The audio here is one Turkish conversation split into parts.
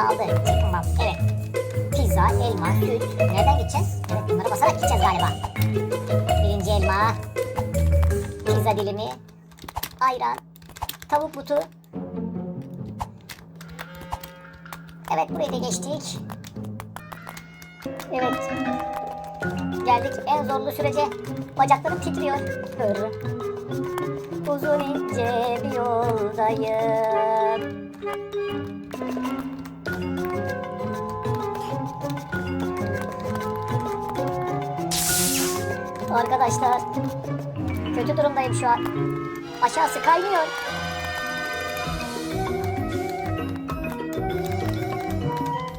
Aldı. Tamam. Evet. Pizza, elma, süt. Nereden gideceğiz? Evet bunları basarak gideceğiz galiba. Birinci elma. Pizza dilimi. Ayran. Tavuk butu. Evet burayı da geçtik. Evet. Geldik en zorlu sürece. Bacaklarım titriyor. Uzun ince bir yoldayım. Arkadaşlar kötü durumdayım şu an. Aşağısı kaynıyor.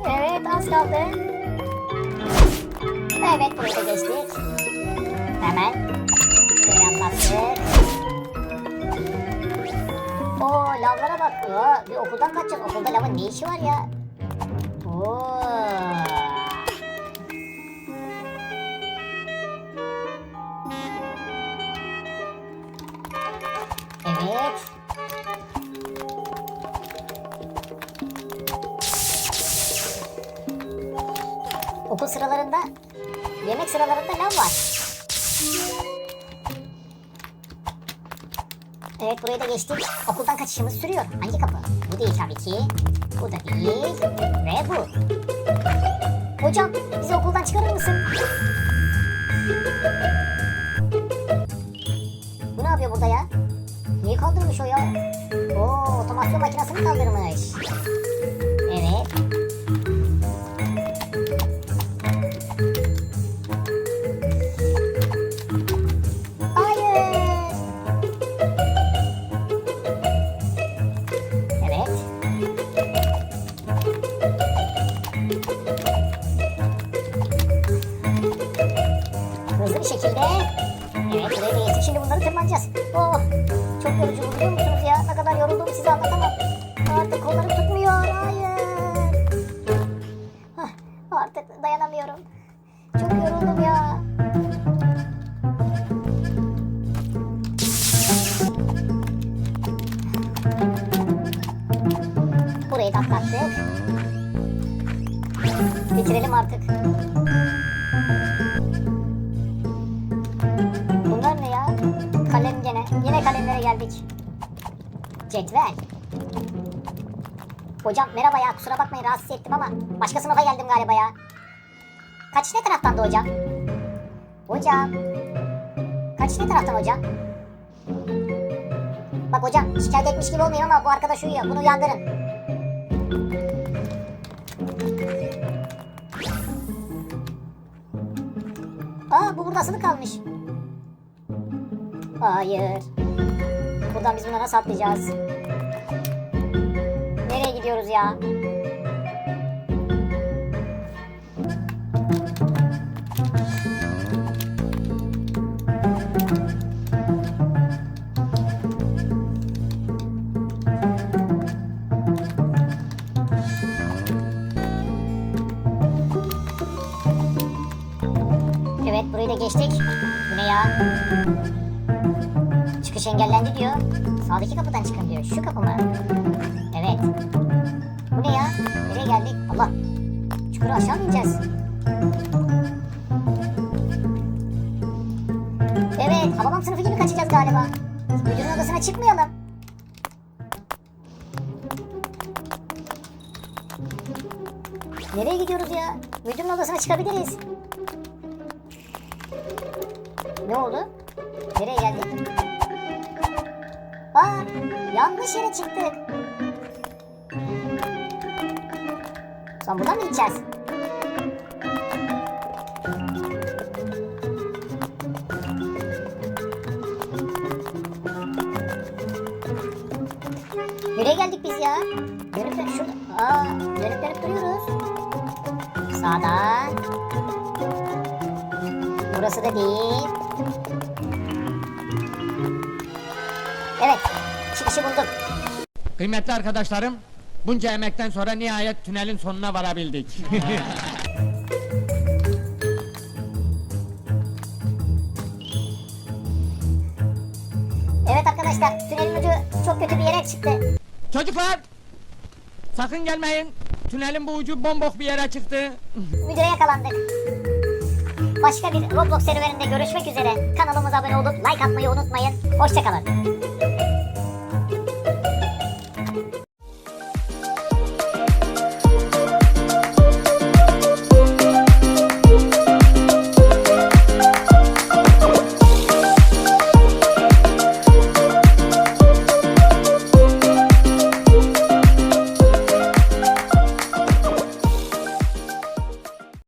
Evet az kaldı. Evet burayı da geçtik. Hemen şuraya atlattık. Oo lavlara bak. Oo, bir okuldan kaçacağız. Okulda lavın ne işi var ya? Oo. Evet. Okul sıralarında, yemek sıralarında lav var. Evet burayı da geçtik. Okuldan kaçışımız sürüyor. Hangi kapı? Bu değil tabii ki. Bu da değil. Ve bu. Hocam bizi okuldan çıkarır mısın? Bu ne yapıyor burada ya? Kaldırmış o ya? Oo otomasyon makinesini kaldırmış. Çok yorucu biliyor musunuz ya? Ne kadar yorulduğumu size anlatamam. Artık kollarım tutmuyor. Hayır. Hah, Artık dayanamıyorum. Çok yoruldum ya. Burayı da atlattık. Bitirelim artık. Geldik. Cetvel. Hocam merhaba ya kusura bakmayın rahatsız ettim ama başka sınıfa geldim galiba ya. Kaç ne taraftan da hocam? Hocam. Kaç ne taraftan hocam? Bak hocam şikayet etmiş gibi olmayayım ama bu arkadaş uyuyor. Bunu uyandırın. Aa bu burada asılı kalmış. Hayır. Buradan biz buna nasıl atlayacağız? Nereye gidiyoruz ya? Evet burayı da geçtik. Bu ne ya? Çıkış engellendi diyor. Sağdaki kapıdan çıkın diyor. Şu kapı mı? Evet. Bu ne ya? Nereye geldik? Allah. Çukura aşağı mı ineceğiz? Evet. Hababam sınıfı gibi kaçacağız galiba. Müdürün odasına çıkmayalım. Nereye gidiyoruz ya? Müdürün odasına çıkabiliriz. Ne oldu? Nereye geldik? Aa, yanlış yere çıktık. Son buradan mı gideceğiz? Nereye geldik biz ya? Dönüp dönüp şurada. Aa, dönüp dönüp duruyoruz. Sağdan. Burası da değil. Evet, çıkışı bulduk. Kıymetli arkadaşlarım, bunca emekten sonra nihayet tünelin sonuna varabildik. Evet arkadaşlar, tünelin ucu çok kötü bir yere çıktı. Çocuklar! Sakın gelmeyin. Tünelin bu ucu bombok bir yere çıktı. Müdüre yakalandık. Başka bir Roblox serüveninde görüşmek üzere. Kanalımıza abone olup like atmayı unutmayın. Hoşçakalın.